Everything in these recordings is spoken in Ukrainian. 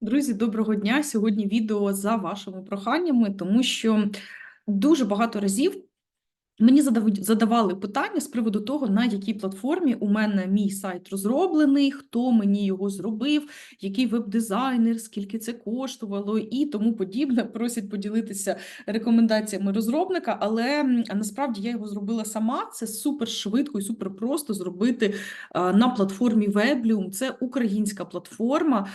Друзі, доброго дня! Сьогодні відео за вашими проханнями, тому що дуже багато разів мені задав- задавали питання з приводу того, на якій платформі у мене мій сайт розроблений, хто мені його зробив, який веб-дизайнер, скільки це коштувало і тому подібне. Просять поділитися рекомендаціями розробника, але насправді я його зробила сама. Це супер швидко і супер просто зробити на платформі Weblium. Це українська платформа.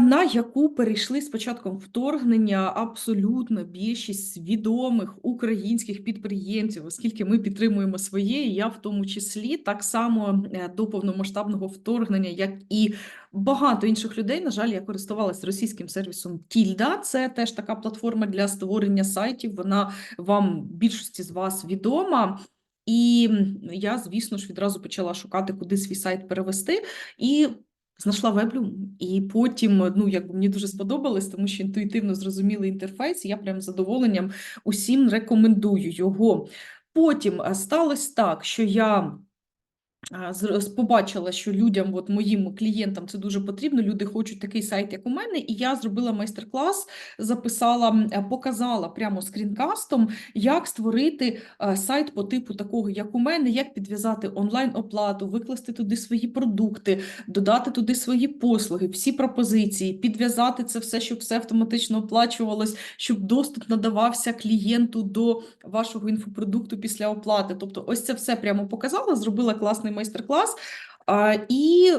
На яку перейшли з початком вторгнення абсолютно більшість відомих українських підприємців, оскільки ми підтримуємо своє, я в тому числі так само е, до повномасштабного вторгнення, як і багато інших людей. На жаль, я користувалася російським сервісом Тільда. Це теж така платформа для створення сайтів. Вона вам більшості з вас відома. І я, звісно ж, відразу почала шукати, куди свій сайт перевести. І Знайшла веблю, і потім ну якби мені дуже сподобалось, тому що інтуїтивно зрозумілий інтерфейс. Я прям задоволенням усім рекомендую його. Потім сталося так, що я побачила, що людям, от моїм клієнтам, це дуже потрібно. Люди хочуть такий сайт, як у мене, і я зробила майстер-клас, записала, е, показала прямо скрінкастом, як створити е, сайт по типу такого, як у мене, як підв'язати онлайн-оплату, викласти туди свої продукти, додати туди свої послуги, всі пропозиції, підв'язати це все, щоб все автоматично оплачувалось, щоб доступ надавався клієнту до вашого інфопродукту після оплати. Тобто, ось це все прямо показала, зробила класний майстер-клас. І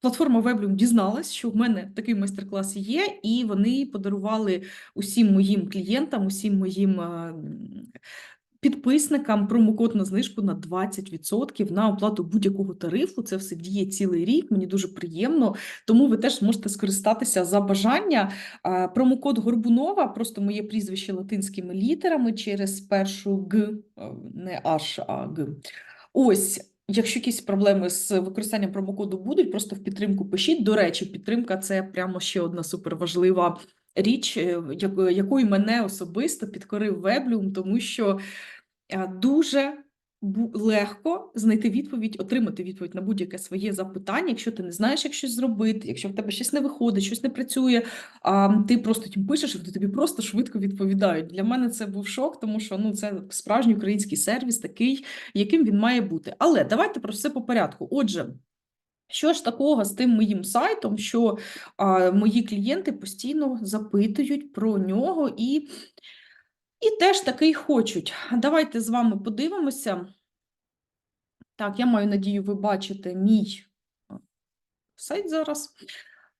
платформа Weblium дізналась, що в мене такий майстер-клас є, і вони подарували усім моїм клієнтам, усім моїм. Підписникам промокод на знижку на 20% на оплату будь-якого тарифу. Це все діє цілий рік. Мені дуже приємно. Тому ви теж можете скористатися за бажання. Промокод Горбунова, просто моє прізвище латинськими літерами через першу Г, не H, а Г. Ось. Якщо якісь проблеми з використанням промокоду будуть, просто в підтримку пишіть. До речі, підтримка це прямо ще одна суперважлива річ, е, яко- якою мене особисто підкорив Веблюм, тому що дуже бу- легко знайти відповідь, отримати відповідь на будь-яке своє запитання, якщо ти не знаєш, як щось зробити, якщо в тебе щось не виходить, щось не працює, а ти просто їм пишеш, і тобі просто швидко відповідають. Для мене це був шок, тому що ну це справжній український сервіс, такий, яким він має бути. Але давайте про все по порядку. Отже. Що ж такого з тим моїм сайтом, що а, мої клієнти постійно запитують про нього і, і теж такий хочуть. Давайте з вами подивимося. Так, я маю надію, ви бачите мій сайт зараз.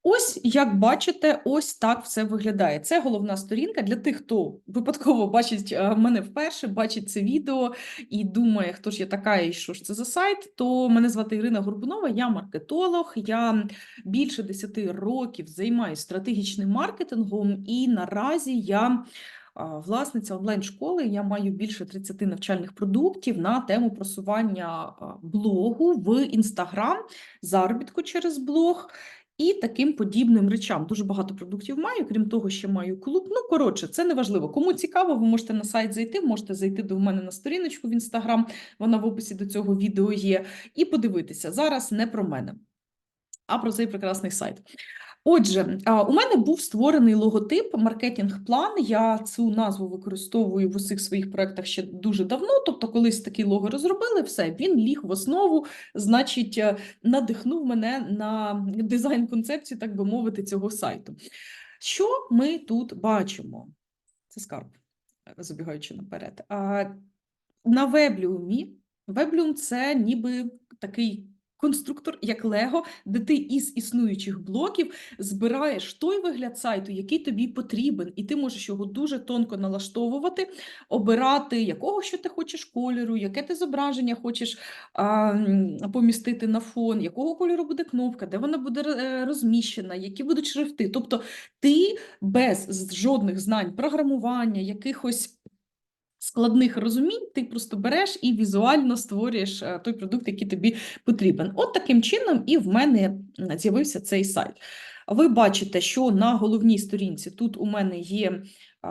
Ось, як бачите, ось так все виглядає. Це головна сторінка для тих, хто випадково бачить е, мене вперше, бачить це відео і думає, хто ж я така і що ж це за сайт. То мене звати Ірина Горбунова, я маркетолог. Я більше 10 років займаюся стратегічним маркетингом, і наразі я. Власниця онлайн-школи, я маю більше 30 навчальних продуктів на тему просування блогу в Інстаграм, заробітку через блог і таким подібним речам. Дуже багато продуктів маю, крім того, ще маю клуб. Ну, коротше, це не важливо. Кому цікаво, ви можете на сайт зайти, можете зайти до мене на сторіночку в Інстаграм, вона в описі до цього відео є, і подивитися. Зараз не про мене, а про цей прекрасний сайт. Отже, у мене був створений логотип, маркетинг-план. Я цю назву використовую в усіх своїх проєктах ще дуже давно. Тобто, колись такий лого розробили, все, він ліг в основу, значить, е, надихнув мене на дизайн-концепцію, так би мовити, цього сайту. Що ми тут бачимо? Це скарб, забігаючи наперед. На Вебліумі. Вебліум це ніби такий конструктор, як Лего, де ти із існуючих блоків збираєш той вигляд сайту, який тобі потрібен, і ти можеш його дуже тонко налаштовувати, обирати, якого що ти хочеш кольору, яке ти зображення хочеш а, помістити на фон, якого кольору буде кнопка, де вона буде е, розміщена, які будуть шрифти. Тобто ти без жодних знань програмування, якихось складних розумінь, ти просто береш і візуально створюєш е, той продукт, який тобі потрібен. От таким чином і в мене з'явився цей сайт. Ви бачите, що на головній сторінці тут у мене є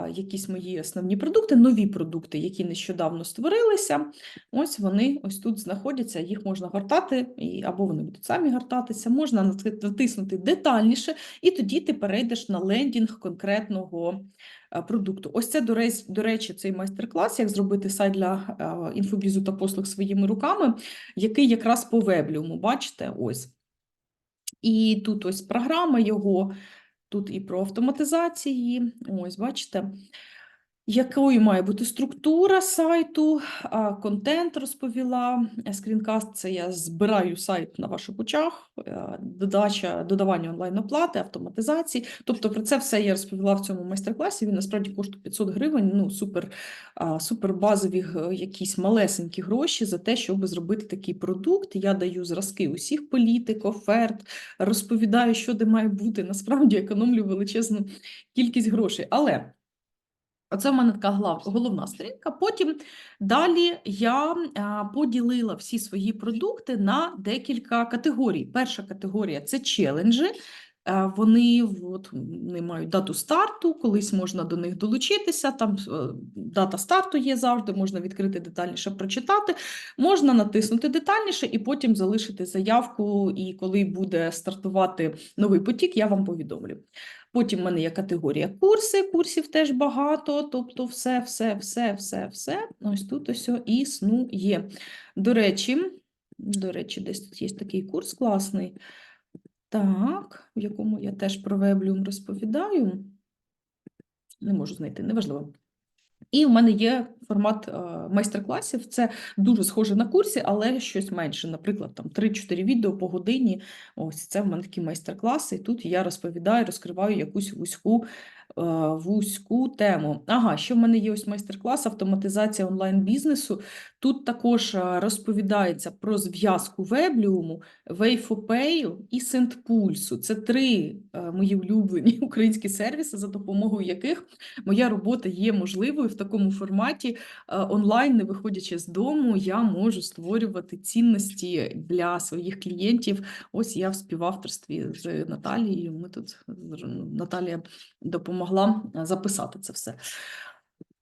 якісь мої основні продукти, нові продукти, які нещодавно створилися. Ось вони ось тут знаходяться, їх можна гортати, або вони будуть самі гортатися, можна натиснути детальніше, і тоді ти перейдеш на лендінг конкретного е, продукту. Ось це, до речі, цей майстер-клас, як зробити сайт для е, інфобізу та послуг своїми руками, який якраз по вебліуму, бачите, ось. І тут ось програма його, тут і про автоматизації, ось, бачите. Якою має бути структура сайту, контент розповіла. е, Скрінкаст це я збираю сайт на ваших очах, е, додача, додавання онлайн-оплати, автоматизації. Тобто про це все я розповіла в цьому майстер-класі. Він насправді коштує 500 гривень. Ну, супер, супер базові якісь малесенькі гроші за те, щоб зробити такий продукт. Я даю зразки усіх політик, оферт, розповідаю, що де має бути. Насправді економлю величезну кількість грошей. Але Оце в мене така головна сторінка. Потім далі я а, поділила всі свої продукти на декілька категорій. Перша категорія це челенджі. Е, Вони от, вони мають дату старту, колись можна до них долучитися. Там е, дата старту є завжди, можна відкрити детальніше, прочитати. Можна натиснути детальніше і потім залишити заявку. І коли буде стартувати новий потік, я вам повідомлю. Потім в мене є категорія курси, курсів теж багато, тобто все, все, все, все, все. Ось тут ось існує. До речі, до речі, десь тут є такий курс класний. Так, в якому я теж про веблюм розповідаю. Не можу знайти, неважливо. І в мене є формат е, майстер-класів. Це дуже схоже на курсі, але щось менше. Наприклад, там 3-4 відео по годині. Ось це в мене такі майстер-класи. І тут я розповідаю, розкриваю якусь вузьку, вузьку тему. Ага, ще в мене є ось майстер-клас автоматизація онлайн-бізнесу. Тут також е, розповідається про зв'язку вебліуму, Вейфопею і Сентпульсу. Це три е, мої улюблені українські сервіси, за допомогою яких моя робота є можливою в такому форматі е, онлайн, не виходячи з дому, я можу створювати цінності для своїх клієнтів. Ось я в співавторстві з Наталією. Ми тут Наталія допомогла е, записати це все.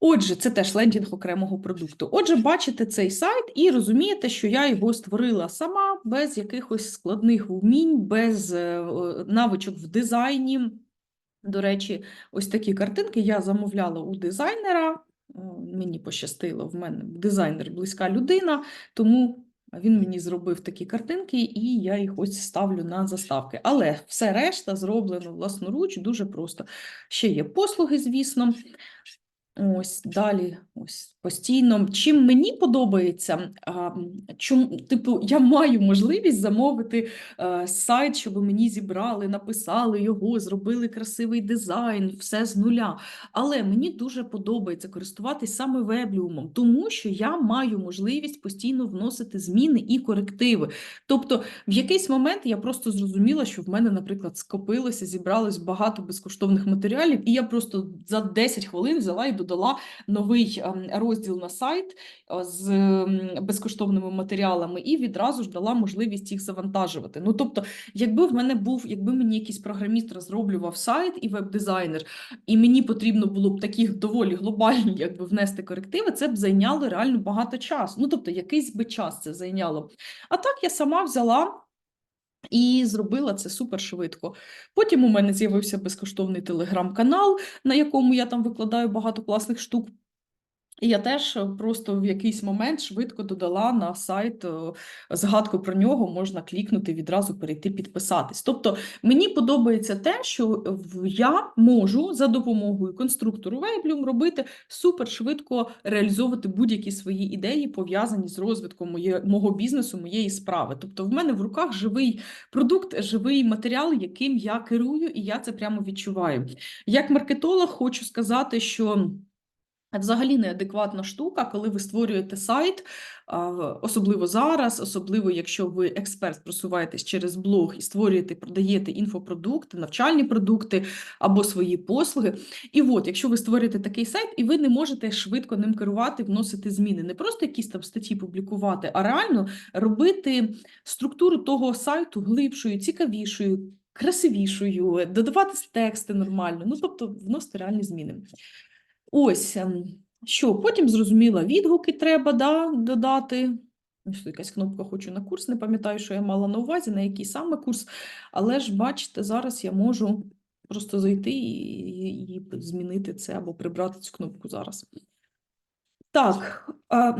Отже, це теж лендінг окремого продукту. Отже, бачите цей сайт і розумієте, що я його створила сама без якихось складних вмінь, без е, навичок в дизайні. До речі, ось такі картинки я замовляла у дизайнера. Мені пощастило, в мене дизайнер близька людина, тому він мені зробив такі картинки, і я їх ось ставлю на заставки. Але все решта зроблено власноруч, дуже просто. Ще є послуги, звісно. Ось далі, ось постійно. Чим мені подобається, чому, типу, я маю можливість замовити е, сайт, щоб мені зібрали, написали його, зробили красивий дизайн, все з нуля. Але мені дуже подобається користуватись саме вебліумом, тому що я маю можливість постійно вносити зміни і корективи. Тобто, в якийсь момент я просто зрозуміла, що в мене, наприклад, скопилося, зібралось багато безкоштовних матеріалів, і я просто за 10 хвилин взяла і додала новий ем, розділ на сайт з безкоштовними матеріалами, і відразу ж дала можливість їх завантажувати. Ну тобто, якби в мене був, якби мені якийсь програміст розроблював сайт і веб-дизайнер, і мені потрібно було б таких доволі глобальні, якби внести корективи, це б зайняло реально багато часу. Ну тобто, якийсь би час це зайняло. А так я сама взяла. І зробила це супер швидко. Потім у мене з'явився безкоштовний телеграм-канал, на якому я там викладаю багато класних штук. І я теж е, просто в якийсь момент швидко додала на сайт е, згадку про нього, можна клікнути, відразу перейти підписатись. Тобто мені подобається те, що в- я можу за допомогою конструктору Вейблюм робити супер швидко реалізовувати будь-які свої ідеї, пов'язані з розвитком моє, мого бізнесу, моєї справи. Тобто, в мене в руках живий продукт, живий матеріал, яким я керую, і я це прямо відчуваю. Як маркетолог, хочу сказати, що. Взагалі неадекватна штука, коли ви створюєте сайт, особливо зараз, особливо якщо ви експерт просуваєтесь через блог і створюєте, продаєте інфопродукти, навчальні продукти або свої послуги. І от, якщо ви створюєте такий сайт, і ви не можете швидко ним керувати, вносити зміни, не просто якісь там статті публікувати, а реально робити структуру того сайту глибшою, цікавішою, красивішою, додавати тексти нормально, ну тобто вносити реальні зміни. Ось ем, що, потім зрозуміла, відгуки треба да, додати. Якась кнопка хочу на курс, не пам'ятаю, що я мала на увазі, на який саме курс, але ж бачите, зараз я можу просто зайти і, і змінити це або прибрати цю кнопку зараз. Так, а,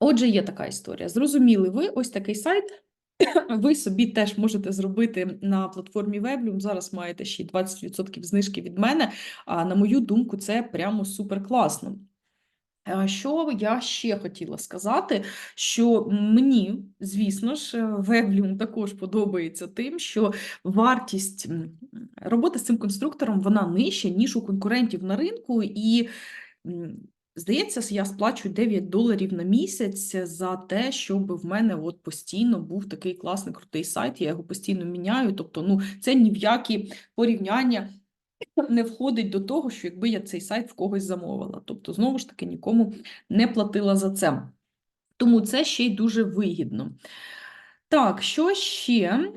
отже, є така історія. Зрозуміли ви ось такий сайт. Ви собі теж можете зробити на платформі Weblium. Зараз маєте ще 20% знижки від мене. А на мою думку, це прямо супер класно. Що я ще хотіла сказати, що мені, звісно ж, Weblium також подобається тим, що вартість роботи з цим конструктором вона нижча, ніж у конкурентів на ринку, і здається, я сплачую 9 доларів на місяць за те, щоб в мене от постійно був такий класний крутий сайт. Я його постійно міняю. Тобто, ну це ні в які порівняння не входить до того, що якби я цей сайт в когось замовила. Тобто, знову ж таки, нікому не платила за це. Тому це ще й дуже вигідно. Так, що ще?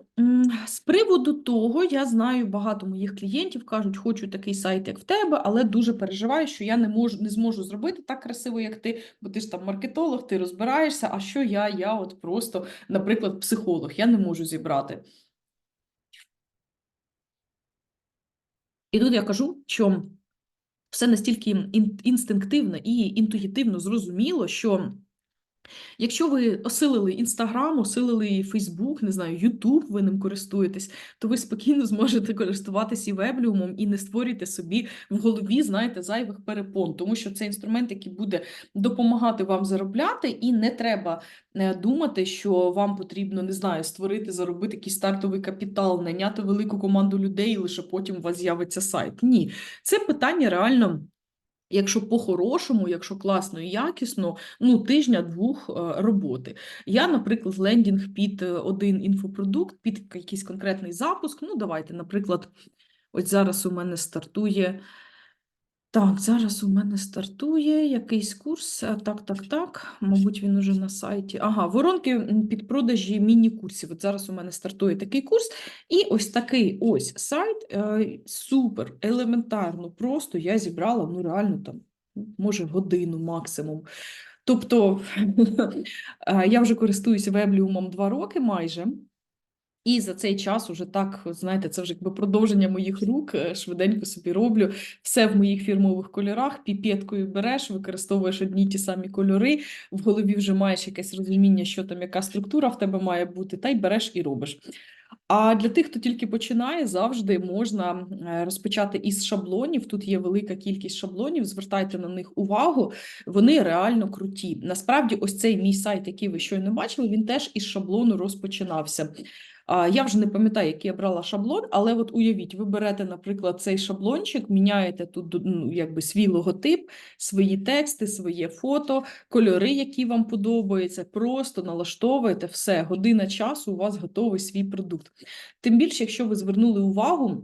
З приводу того, я знаю, багато моїх клієнтів кажуть, хочу такий сайт, як в тебе, але дуже переживаю, що я не можу, не зможу зробити так красиво, як ти, бо ти ж там маркетолог, ти розбираєшся, а що я? Я от просто, наприклад, психолог, я не можу зібрати. І тут я кажу, що все настільки інстинктивно і інтуїтивно зрозуміло, що якщо ви осилили Інстаграм, осилили Фейсбук, не знаю, Ютуб, ви ним користуєтесь, то ви спокійно зможете користуватися і вебліумом і не створюйте собі в голові, знаєте, зайвих перепон, тому що це інструмент, який буде допомагати вам заробляти, і не треба е, думати, що вам потрібно, не знаю, створити, заробити якийсь стартовий капітал, найняти велику команду людей, і лише потім у вас з'явиться сайт. Ні, це питання реально. Якщо по-хорошому, якщо класно і якісно, ну тижня-двох е, роботи. Я, наприклад, лендінг під е, один інфопродукт, під якийсь конкретний запуск. Ну, давайте, наприклад, ось зараз у мене стартує. Так, зараз у мене стартує якийсь курс. е, Так, так, так. Мабуть, він уже на сайті. Ага, воронки під продажі міні-курсів. От зараз у мене стартує такий курс. І ось такий ось сайт. е, Супер, елементарно, просто я зібрала, ну реально там, може, годину максимум. Тобто е, я вже користуюся вебліумом два роки майже. І за цей час уже так, знаєте, це вже якби продовження моїх рук, е, швиденько собі роблю. Все в моїх фірмових кольорах, піпеткою береш, використовуєш одні ті самі кольори, в голові вже маєш якесь розуміння, що там, яка структура в тебе має бути, та й береш і робиш. А для тих, хто тільки починає, завжди можна е, розпочати із шаблонів. Тут є велика кількість шаблонів, звертайте на них увагу, вони реально круті. Насправді, ось цей мій сайт, який ви щойно бачили, він теж із шаблону розпочинався. Я вже не пам'ятаю, який я брала шаблон, але от уявіть, ви берете, наприклад, цей шаблончик, міняєте тут ну, якби свій логотип, свої тексти, своє фото, кольори, які вам подобаються, просто налаштовуєте все, година часу, у вас готовий свій продукт. Тим більше, якщо ви звернули увагу.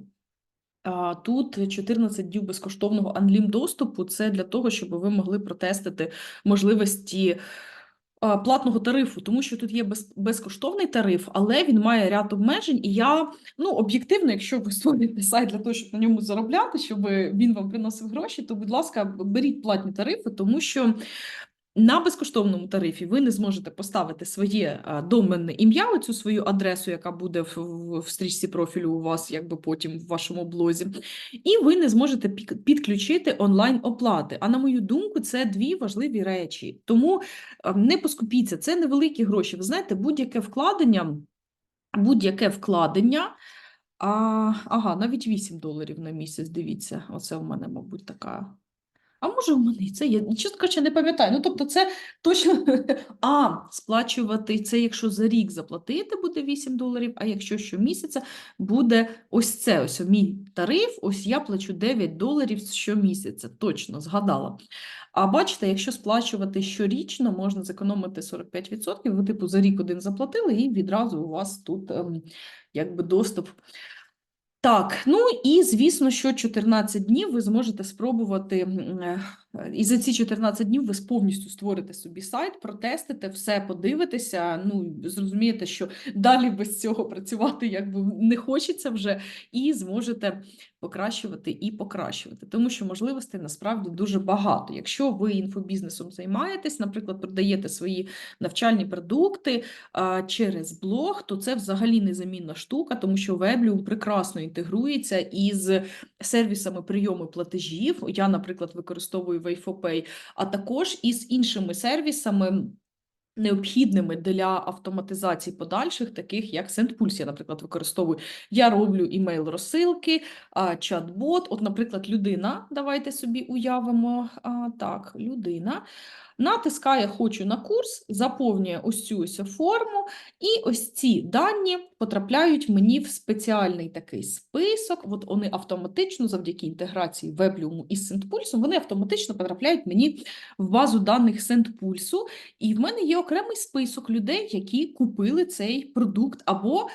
Тут 14 днів безкоштовного анлім доступу. Це для того, щоб ви могли протестити можливості платного тарифу, тому що тут є без, безкоштовний тариф, але він має ряд обмежень. І я ну об'єктивно, якщо ви створюєте сайт для того, щоб на ньому заробляти, щоб він вам приносив гроші, то будь ласка, беріть платні тарифи, тому що. На безкоштовному тарифі ви не зможете поставити своє доменне ім'я, оцю свою адресу, яка буде в, в, в стрічці профілю у вас, якби потім в вашому блозі, і ви не зможете підключити онлайн оплати. А на мою думку, це дві важливі речі. Тому не поскупіться, це невеликі гроші. Ви знаєте, будь-яке вкладення, будь-яке вкладення. А, ага, навіть 8 доларів на місяць. Дивіться, оце в мене, мабуть, така. А може, в мене і це є. Чесно кажучи, не пам'ятаю. Ну, тобто, це точно. А, сплачувати це, якщо за рік заплатити, буде 8 доларів, а якщо щомісяця буде ось це. Ось мій тариф, ось я плачу 9 доларів щомісяця. Точно, згадала. А бачите, якщо сплачувати щорічно, можна зекономити 45%. Ви, типу, за рік один заплатили, і відразу у вас тут ем, якби доступ Так, ну і звісно, що 14 днів ви зможете спробувати, е, і за ці 14 днів ви повністю створите собі сайт, протестите, все подивитеся. Ну зрозумієте, що далі без цього працювати якби не хочеться вже, і зможете покращувати і покращувати, тому що можливостей насправді дуже багато. Якщо ви інфобізнесом займаєтесь, наприклад, продаєте свої навчальні продукти через блог, то це взагалі незамінна штука, тому що Weblium прекрасно інтегрується із сервісами прийому платежів. Я, наприклад, використовую Wayfopay, а також із іншими сервісами. Необхідними для автоматизації подальших, таких як SendPulse, я, наприклад, використовую. Я роблю імейл розсилки, чат-бот. От, наприклад, людина, давайте собі уявимо, так, людина натискає Хочу на курс, заповнює ось цю форму, і ось ці дані потрапляють мені в спеціальний такий список. От вони автоматично, завдяки інтеграції Weblium із SendPulse, вони автоматично потрапляють мені в базу даних SendPulse, і в мене є окремий список людей, які купили цей продукт, або,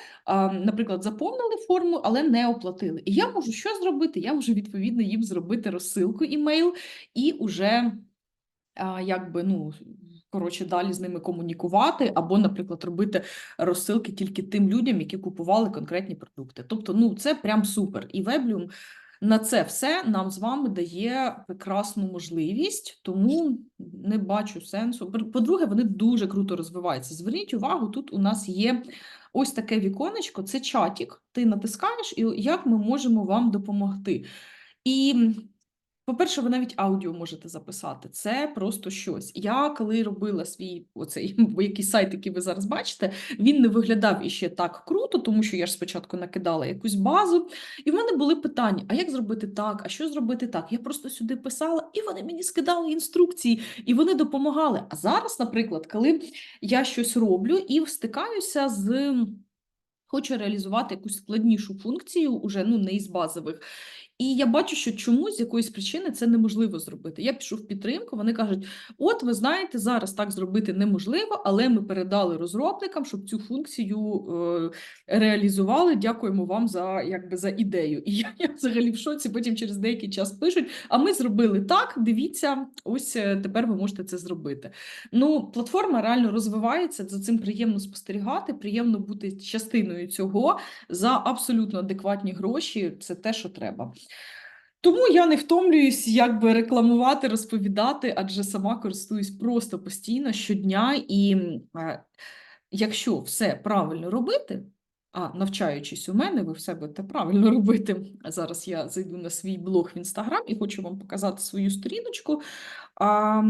наприклад, заповнили форму, але не оплатили. І я можу що зробити? Я можу відповідно їм зробити розсилку імейл і уже якби, ну, коротше, далі з ними комунікувати, або, наприклад, робити розсилки тільки тим людям, які купували конкретні продукти. Тобто, ну, це прям супер. І Weblium на це все нам з вами дає прекрасну можливість, тому не бачу сенсу. По-друге, вони дуже круто розвиваються. Зверніть увагу, тут у нас є ось таке віконечко, це чатік. Ти натискаєш, і як ми можемо вам допомогти. І по-перше, ви навіть аудіо можете записати. Це просто щось. Я коли робила свій оцей який сайт, який ви зараз бачите, він не виглядав іще так круто, тому що я ж спочатку накидала якусь базу, і в мене були питання: а як зробити так, а що зробити так? Я просто сюди писала, і вони мені скидали інструкції, і вони допомагали. А зараз, наприклад, коли я щось роблю і стикаюся з. Хочу реалізувати якусь складнішу функцію, уже ну не із базових. І я бачу, що чомусь з якоїсь причини це неможливо зробити. Я пішов в підтримку. Вони кажуть: от ви знаєте, зараз так зробити неможливо, але ми передали розробникам, щоб цю функцію е, реалізували. Дякуємо вам за якби за ідею. І я, я взагалі в шоці. Потім через деякий час пишуть: а ми зробили так. Дивіться, ось е, тепер ви можете це зробити. Ну, платформа реально розвивається. За цим приємно спостерігати, приємно бути частиною цього за абсолютно адекватні гроші. Це те, що треба. Тому я не втомлююсь як би рекламувати, розповідати, адже сама користуюсь просто постійно щодня. І е, якщо все правильно робити, а навчаючись у мене, ви все будете правильно робити. Зараз я зайду на свій блог в інстаграм і хочу вам показати свою сторіночку. А,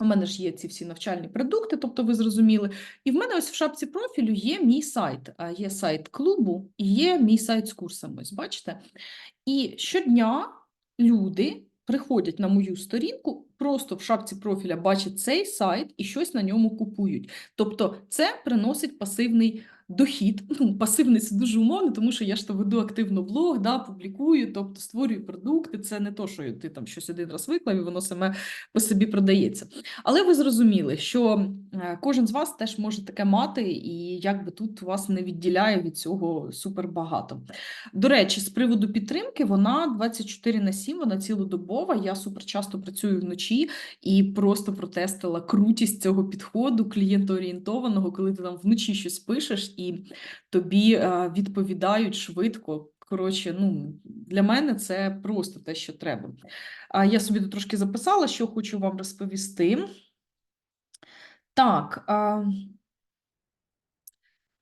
у мене ж є ці всі навчальні продукти, тобто ви зрозуміли. І в мене ось в шапці профілю є мій сайт. Є сайт клубу і є мій сайт з курсами. Ось бачите? І щодня люди приходять на мою сторінку, просто в шапці профіля бачать цей сайт і щось на ньому купують. Тобто це приносить пасивний дохід. Ну, пасивний це дуже умовно, тому що я ж то веду активно блог, да, публікую, тобто створюю продукти. Це не то, що ти там щось один раз виклав і воно саме по собі продається. Але ви зрозуміли, що е, кожен з вас теж може таке мати, і якби тут вас не відділяє від цього супер багато. До речі, з приводу підтримки, вона 24 на 7, вона цілодобова. Я супер часто працюю вночі і просто протестила крутість цього підходу клієнтоорієнтованого, коли ти там вночі щось пишеш і тобі е, відповідають швидко. Коротше, ну для мене це просто те, що треба. А я собі тут трошки записала, що хочу вам розповісти. Так, а...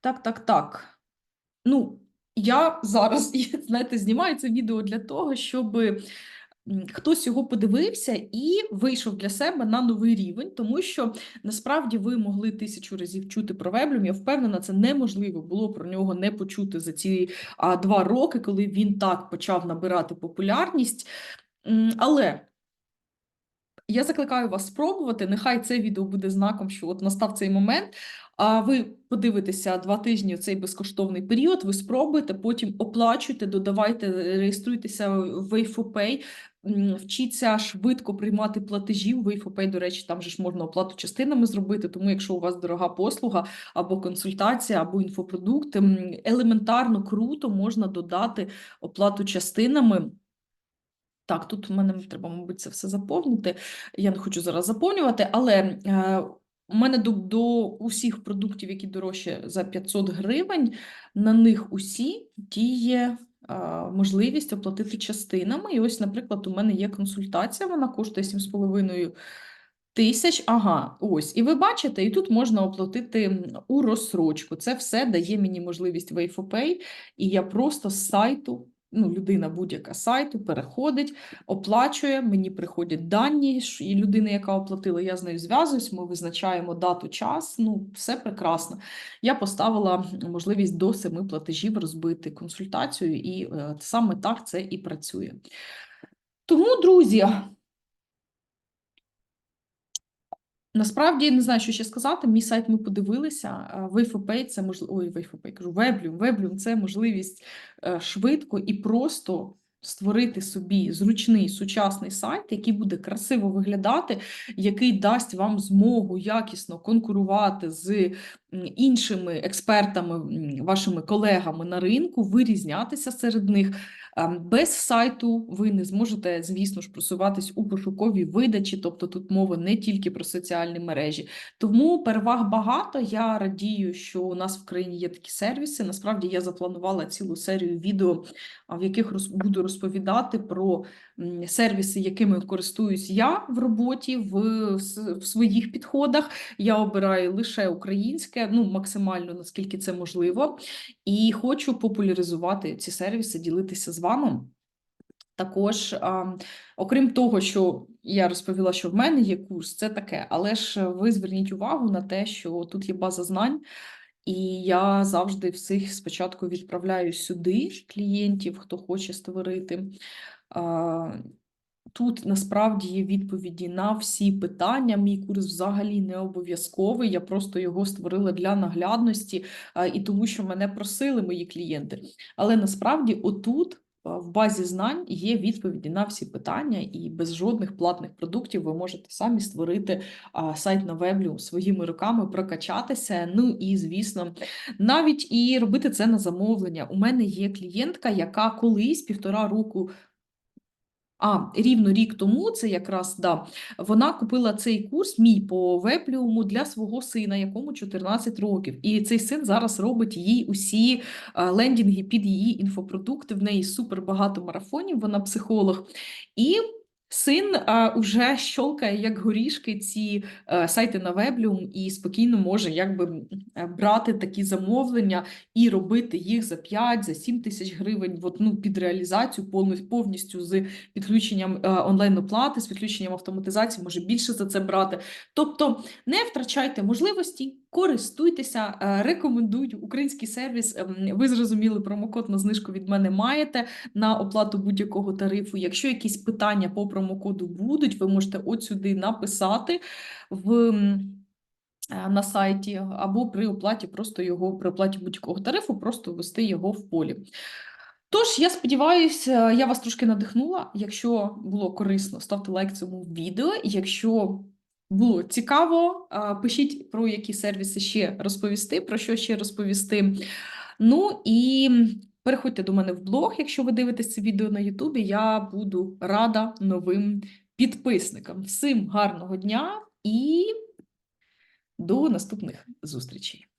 так, так, так. Ну, я зараз, знаєте, знімаю це відео для того, щоб хтось його подивився і вийшов для себе на новий рівень, тому що насправді ви могли тисячу разів чути про Веблюм. Я впевнена, це неможливо було про нього не почути за ці а, два роки, коли він так почав набирати популярність. Але я закликаю вас спробувати. Нехай це відео буде знаком, що от настав цей момент. А ви подивитеся два тижні цей безкоштовний період, ви спробуєте, потім оплачуйте, додавайте, реєструйтеся в Wayfopay, вчіться швидко приймати платежі. В Wayfopay, до речі, там же ж можна оплату частинами зробити, тому якщо у вас дорога послуга або консультація, або інфопродукт, елементарно круто можна додати оплату частинами. Так, тут в мене треба, мабуть, це все заповнити. Я не хочу зараз заповнювати, але е, у мене до, до усіх продуктів, які дорожче за 500 гривень, на них усі діє е, можливість оплатити частинами. І ось, наприклад, у мене є консультація, вона коштує 7,5 тисяч. Ага, ось. І ви бачите, і тут можна оплатити у розсрочку. Це все дає мені можливість Wayfopay, і я просто з сайту. Ну, людина будь-яка сайту переходить, оплачує, мені приходять дані і людина, яка оплатила, я з нею зв'язуюсь, ми визначаємо дату, час, ну, все прекрасно. Я поставила можливість до семи платежів розбити консультацію, і е, саме так це і працює. Тому, друзі, Насправді не знаю, що ще сказати. Мій сайт ми подивилися. Wayfopay – це можливо. Ой, Wayfopay, кажу, Weblum. Weblum – це можливість е, швидко і просто створити собі зручний сучасний сайт, який буде красиво виглядати, який дасть вам змогу якісно конкурувати з іншими експертами, вашими колегами на ринку, вирізнятися серед них. Ем, Без сайту ви не зможете, звісно ж, просуватись у пошуковій видачі, тобто тут мова не тільки про соціальні мережі. Тому переваг багато. Я радію, що у нас в країні є такі сервіси. Насправді я запланувала цілу серію відео, в яких буду розповідати про сервіси, якими користуюсь я в роботі, в, в своїх підходах. Я обираю лише українське, ну максимально наскільки це можливо. І хочу популяризувати ці сервіси, ділитися з вами. Також, окрім того, що я розповіла, що в мене є курс, це таке, але ж ви зверніть увагу на те, що тут є база знань, і я завжди всіх спочатку відправляю сюди клієнтів, хто хоче створити. Тут насправді є відповіді на всі питання. Мій курс взагалі не обов'язковий. Я просто його створила для наглядності і тому, що мене просили мої клієнти. Але насправді, отут в базі знань є відповіді на всі питання, і без жодних платних продуктів ви можете самі створити сайт на веблю своїми руками, прокачатися. Ну і звісно, навіть і робити це на замовлення. У мене є клієнтка, яка колись півтора року. А, рівно рік тому, це якраз да, вона купила цей курс мій по вепліуму для свого сина, якому 14 років. І цей син зараз робить їй усі е, лендінги під її інфопродукти. В неї супер багато марафонів, вона психолог. І син е, уже щолкає як горішки ці е, сайти на вебліум і спокійно може якби е, брати такі замовлення і робити їх за 5, за 7 тисяч гривень, от, ну, під реалізацію повністю, з підключенням е, онлайн-оплати, з підключенням автоматизації, може більше за це брати. Тобто не втрачайте можливості, користуйтеся, е, рекомендую український сервіс. ем, Ви зрозуміли, промокод на знижку від мене маєте на оплату будь-якого тарифу. Якщо якісь питання по промокоду будуть, ви можете от сюди написати в. е, На сайті або при оплаті просто його при оплаті будь-якого тарифу, просто ввести його в полі. Тож, я сподіваюся, я вас трошки надихнула. Якщо було корисно, ставте лайк цьому відео. Якщо було цікаво, пишіть про які сервіси ще розповісти, про що ще розповісти. Ну і переходьте до мене в блог, якщо ви дивитесь це відео на Ютубі. Я буду рада новим підписникам. Всім гарного дня і до наступних зустрічей!